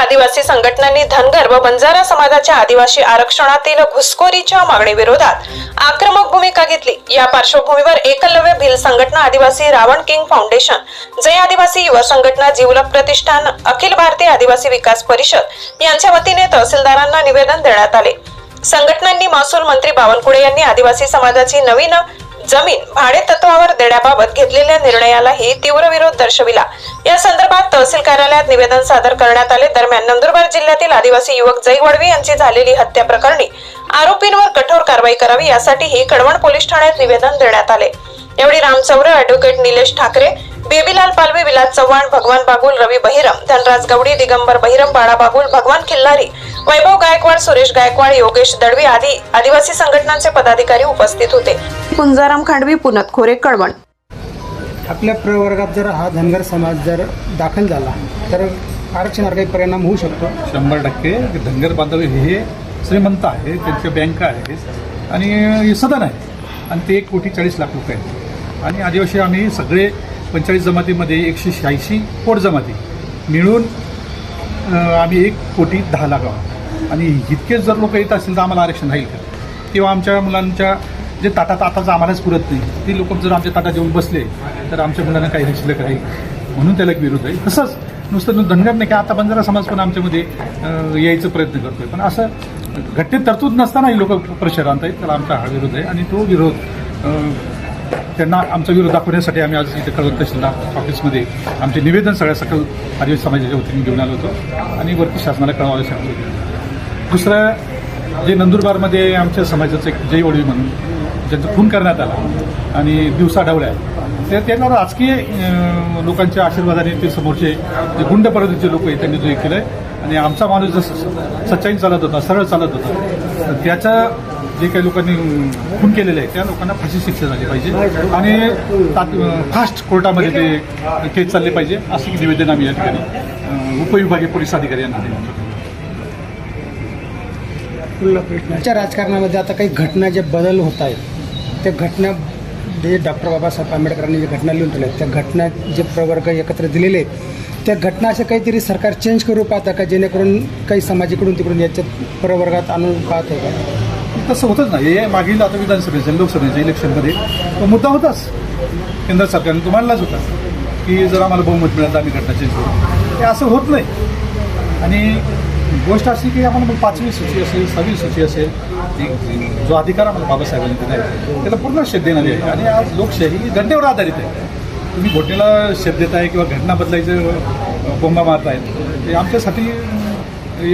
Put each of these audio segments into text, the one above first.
आदिवासी संघटनांनी धनगर व बंजारा समाजाच्या आदिवासी आरक्षणातील घुसखोरीच्या मागणी विरोधात आक्रमक भूमिका घेतली. या पार्श्वभूमीवर एकलव्य भिल संघटना आदिवासी रावण किंग फाउंडेशन जय आदिवासी युवा संघटना जीवलक प्रतिष्ठान अखिल भारतीय आदिवासी विकास परिषद यांच्या वतीने तहसीलदारांना निवेदन देण्यात आले. संघटनांनी महसूल मंत्री बावनकुळे यांनी आदिवासी समाजाची नवीन जमीन भाडे तत्वावर देण्याबाबत घेतलेल्या निर्णयालाही तीव्र विरोध दर्शविला. या संदर्भात तहसील कार्यालयात निवेदन सादर करण्यात आले दरम्यान नंदुरबार जिल्ह्यातील आदिवासी युवक जय वडवी यांची झालेली हत्या प्रकरणी आरोपींवर कठोर कारवाई करावी यासाठीही कडवण पोलीस ठाण्यात निवेदन देण्यात आले. यावेळी राम चौरे ऍडव्होकेट निलेश ठाकरे बेबीलाल पालवे विलास चव्हाण भगवान बागुल रवी बहिरम धनराज गवडी दिगंबर बहिरम बाळा बागुल भगवान खिल्लारी वैभव गायकवाड सुरेश गायकवाड योगेश दळवी आदी आदिवासी संघटनांचे पदाधिकारी उपस्थित होते. कुंजाराम खांडवी पुनत खोरे कळवण. आपल्या प्रवर्गात जर हा धनगर समाज जर दाखल झाला तर आरक्षणावर काही परिणाम होऊ शकतो. शंभर टक्के धनगर बांधव हे श्रीमंत आहे त्यांच्या बँका आहेत आणि सदन आहे आणि ते एक कोटी चाळीस लाख लोक आहेत. आणि आदिवासी आम्ही सगळे पंचेचाळीस जमातीमध्ये एकशे शहाऐंशी पोट जमाती. मिळून आम्ही एक कोटी दहा लाख आहोत. आणि इतकेच जर लोक येत असतील तर आम्हाला आरक्षण राहील का? किंवा आमच्या मुलांच्या जे ताटा ताटाचं आम्हालाच पुरत नाही ती लोक जर आमच्या ताटात येऊन बसले तर आमच्या मुलांना काही शिल्लक राहील म्हणून त्याला एक विरोध आहे. तसंच नुसतं धनगर नाही की आता बंजारा समाज पण आमच्यामध्ये यायचा प्रयत्न करतोय. पण असं घटनेत तरतूद नसतानाही लोक प्रचार आहेत त्याला आमचा हा विरोध आहे. आणि तो विरोध त्यांना आमचा विरोध दाखवण्यासाठी आम्ही आज इथे कळवत तहसीलदार ऑफिसमध्ये आमचे निवेदन सगळ्या सकल आदिवासी समाजाच्या वतीने घेऊन आलो होतो आणि वरती शासनाला कळवायला सांगितलं दुसरं जे नंदुरबारमध्ये आमच्या समाजाचं एक जय वडवी म्हणून ज्यांचा खून करण्यात आला आणि दिवसा ढवळ्या त्या त्यांना राजकीय लोकांच्या आशीर्वादाने ते समोरचे जे गुंड पद्धतीचे लोक आहेत त्यांनी जो हे आहे आणि आमचा माणूस जसं सच्चाई चालत होता सरळ चालत होता तर त्याच्या जे काही लोकांनी खून केलेले आहे त्या लोकांना फाशी शिक्षा झाली पाहिजे. आणि फास्ट कोर्टामध्ये ते केस चालले पाहिजे असे निवेदन आम्ही या ठिकाणी उपविभागीय पोलीस अधिकारी यांना दिलं. राजकारणामध्ये आता काही घटना जे बदल होत आहेत त्या घटना जे डॉक्टर बाबासाहेब आंबेडकरांनी जे घटना लिहून ठेवल्या आहेत त्या घटना जे प्रवर्ग एकत्र दिलेले आहेत त्या घटना अशा काहीतरी सरकार चेंज करू पाहता का जेणेकरून काही समाजाकडून तिकडून याच्या प्रवर्गात आणून पाहत होता का तसं होतंच ना. हे मागील आता विधानसभेच्या लोकसभेच्या इलेक्शनमध्ये तो मुद्दा होताच. केंद्र सरकारने तो मांडलाच होता की जर आम्हाला बहुमत मिळालं तर आम्ही घटना चेंज करू. ते असं होत नाही. आणि गोष्ट अशी की आम्हाला मग पाचवी सूची असेल सहावी सूची असेल एक जो अधिकार आम्हाला बाबासाहेबांनी दिला आहे त्याला पूर्ण शेत देणारी आहे. आणि आज लोकशाही ही घटनेवर आधारित आहे. तुम्ही घटनेला शेत देताय किंवा घटना बदलायचं बोंबा मारताय ते आमच्यासाठी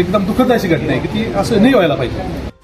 एकदम दुःखद अशी घटना आहे की ती असं नाही व्हायला पाहिजे.